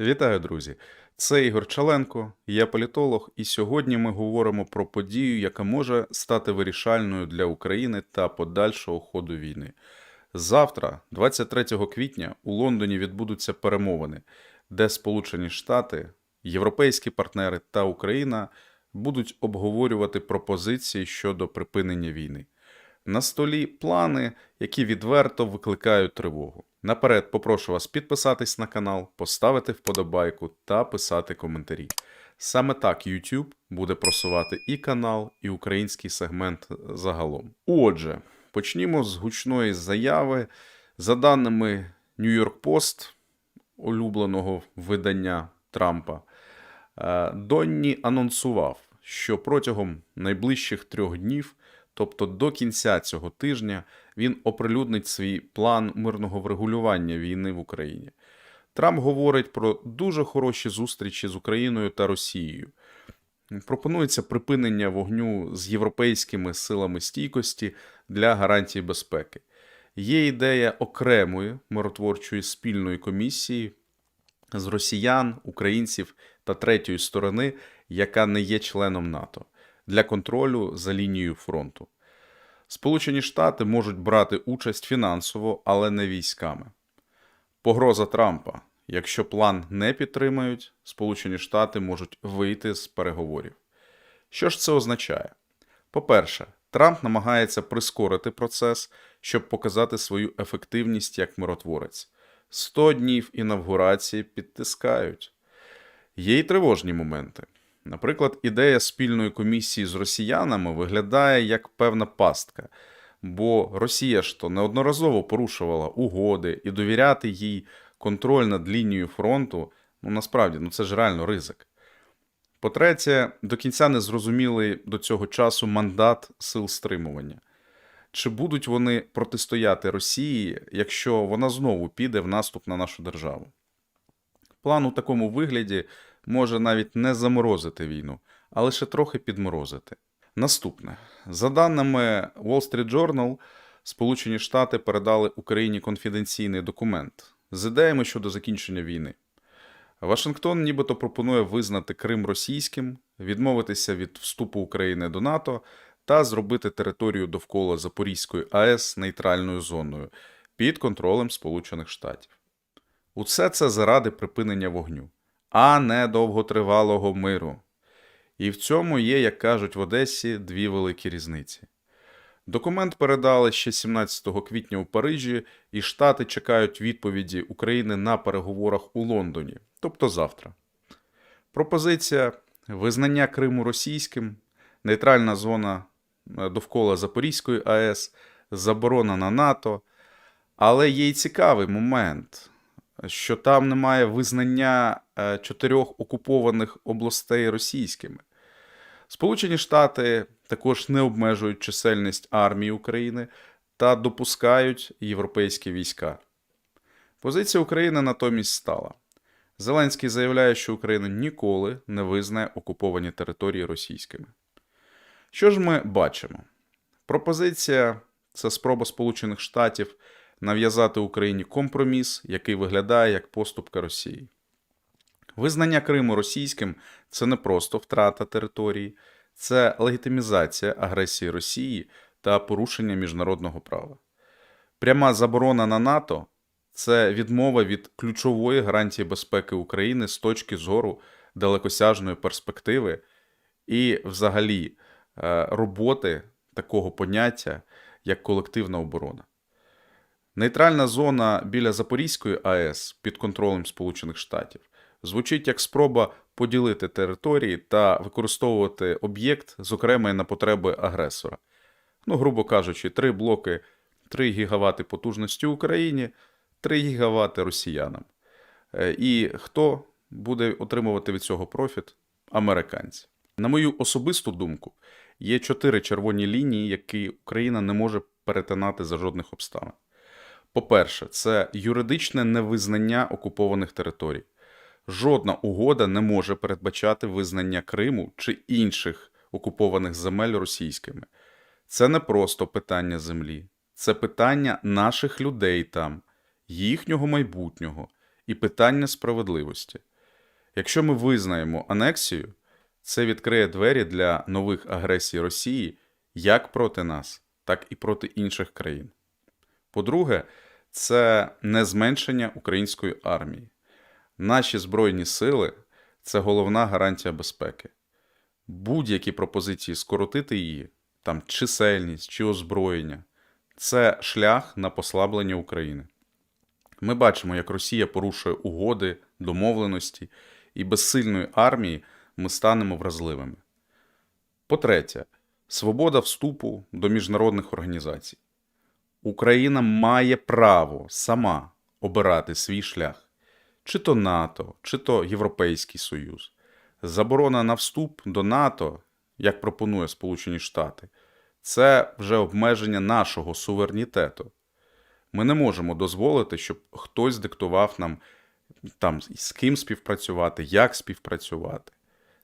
Вітаю, друзі! Це Ігор Чаленко, я політолог, і сьогодні ми говоримо про подію, яка може стати вирішальною для України та подальшого ходу війни. Завтра, 23 квітня, у Лондоні відбудуться перемовини, де Сполучені Штати, європейські партнери та Україна будуть обговорювати пропозиції щодо припинення війни. На столі плани, які відверто викликають тривогу. Наперед попрошу вас підписатись на канал, поставити вподобайку та писати коментарі. Саме так YouTube буде просувати і канал, і український сегмент загалом. Отже, почнімо з гучної заяви. За даними New York Post, улюбленого видання Трампа, е, Донні анонсував, що протягом найближчих трьох днів, тобто до кінця цього тижня, він оприлюднить свій план мирного врегулювання війни в Україні. Трамп говорить про дуже хороші зустрічі з Україною та Росією. Пропонується припинення вогню з європейськими силами стійкості для гарантії безпеки. Є ідея окремої миротворчої спільної комісії з росіян, українців та третьої сторони, яка не є членом НАТО, для контролю за лінією фронту. Сполучені Штати можуть брати участь фінансово, але не військами. Погроза Трампа. Якщо план не підтримають, Сполучені Штати можуть вийти з переговорів. Що ж це означає? По-перше, Трамп намагається прискорити процес, щоб показати свою ефективність як миротворець. 100 днів інавгурації підтискають. Є й тривожні моменти. Наприклад, ідея спільної комісії з росіянами виглядає як певна пастка, бо Росія ж то неодноразово порушувала угоди і довіряти їй контроль над лінією фронту, ну насправді ну це ж реально ризик. По-третє, до кінця не зрозумілий до цього часу мандат сил стримування. Чи будуть вони протистояти Росії, якщо вона знову піде в наступ на нашу державу? План у такому вигляді може навіть не заморозити війну, а лише трохи підморозити. Наступне. За даними Wall Street Journal, Сполучені Штати передали Україні конфіденційний документ з ідеями щодо закінчення війни. Вашингтон нібито пропонує визнати Крим російським, відмовитися від вступу України до НАТО та зробити територію довкола Запорізької АЕС нейтральною зоною під контролем Сполучених Штатів. Усе це заради припинення вогню, а не довготривалого миру. І в цьому є, як кажуть в Одесі, дві великі різниці. Документ передали ще 17 квітня у Парижі, і Штати чекають відповіді України на переговорах у Лондоні, тобто завтра. Пропозиція визнання Криму російським, нейтральна зона е, довкола Запорізької АЕС, заборона на НАТО. Але є й цікавий момент, що там немає визнання е, чотирьох окупованих областей російськими. Сполучені Штати також не обмежують чисельність армії України та допускають європейські війська. Позиція України натомість стала. Зеленський заявляє, що Україна ніколи не визнає окуповані території російськими. Що ж ми бачимо? Пропозиція це спроба Сполучених Штатів нав'язати Україні компроміс, який виглядає як поступка Росії. Визнання Криму російським це не просто втрата території, це легітимізація агресії Росії та порушення міжнародного права. Пряма заборона на НАТО це відмова від ключової гарантії безпеки України з точки зору далекосяжної перспективи і, взагалі, е, роботи такого поняття, як колективна оборона. Нейтральна зона біля Запорізької АЕС під контролем Сполучених Штатів звучить як спроба поділити території та використовувати об'єкт, зокрема на потреби агресора. Ну, грубо кажучи, три блоки 3 гігавати потужності Україні, 3 гігавати росіянам. Е, І хто буде отримувати від цього профіт? Американці. На мою особисту думку, є чотири червоні лінії, які Україна не може перетинати за жодних обставин. По-перше, це юридичне невизнання окупованих територій. Жодна угода не може передбачати визнання Криму чи інших окупованих земель російськими. Це не просто питання землі, це питання наших людей там, їхнього майбутнього і питання справедливості. Якщо ми визнаємо анексію, це відкриє двері для нових агресій Росії як проти нас, так і проти інших країн. По-друге, це не зменшення української армії. Наші збройні сили це головна гарантія безпеки. Будь-які пропозиції скоротити її, там чисельність чи озброєння, це шлях на послаблення України. Ми бачимо, як Росія порушує угоди, домовленості, і без сильної армії ми станемо вразливими. По-третє, свобода вступу до міжнародних організацій. Україна має право сама обирати свій шлях, чи то НАТО, чи то Європейський Союз. Заборона на вступ до НАТО, як пропонує Сполучені Штати, це вже обмеження нашого суверенітету. Ми не можемо дозволити, щоб хтось диктував нам там з ким співпрацювати, як співпрацювати.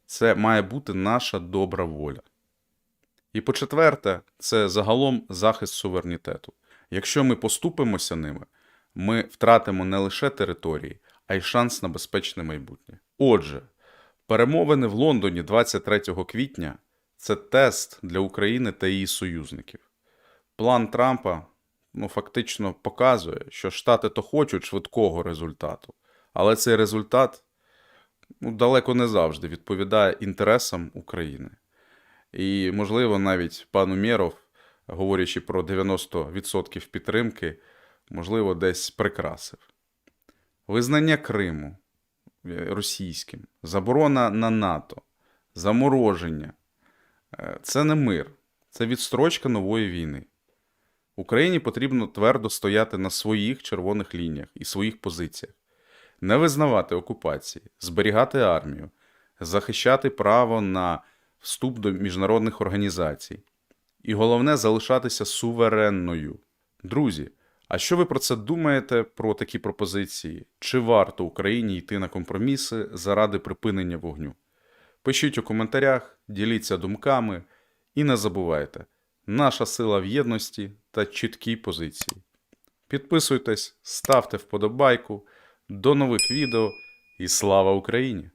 Це має бути наша добра воля. І по-четверте, це загалом захист суверенітету. Якщо ми поступимося ними, ми втратимо не лише території, а й шанс на безпечне майбутнє. Отже, перемовини в Лондоні 23 квітня це тест для України та її союзників. План Трампа ну, фактично показує, що Штати то хочуть швидкого результату, але цей результат ну, далеко не завжди відповідає інтересам України. І, можливо, навіть пан Умєров, говорячи про 90% підтримки, можливо, десь прикрасив. Визнання Криму е, російським, заборона на НАТО, замороження Е, це не мир, це відстрочка нової війни. Україні потрібно твердо стояти на своїх червоних лініях і своїх позиціях, не визнавати окупації, зберігати армію, захищати право на вступ до міжнародних організацій. І головне залишатися суверенною. Друзі, а що ви про це думаєте про такі пропозиції? Чи варто Україні йти на компроміси заради припинення вогню? Пишіть у коментарях, діліться думками і не забувайте, наша сила в єдності та чіткій позиції. Підписуйтесь, ставте вподобайку. До нових відео і слава Україні!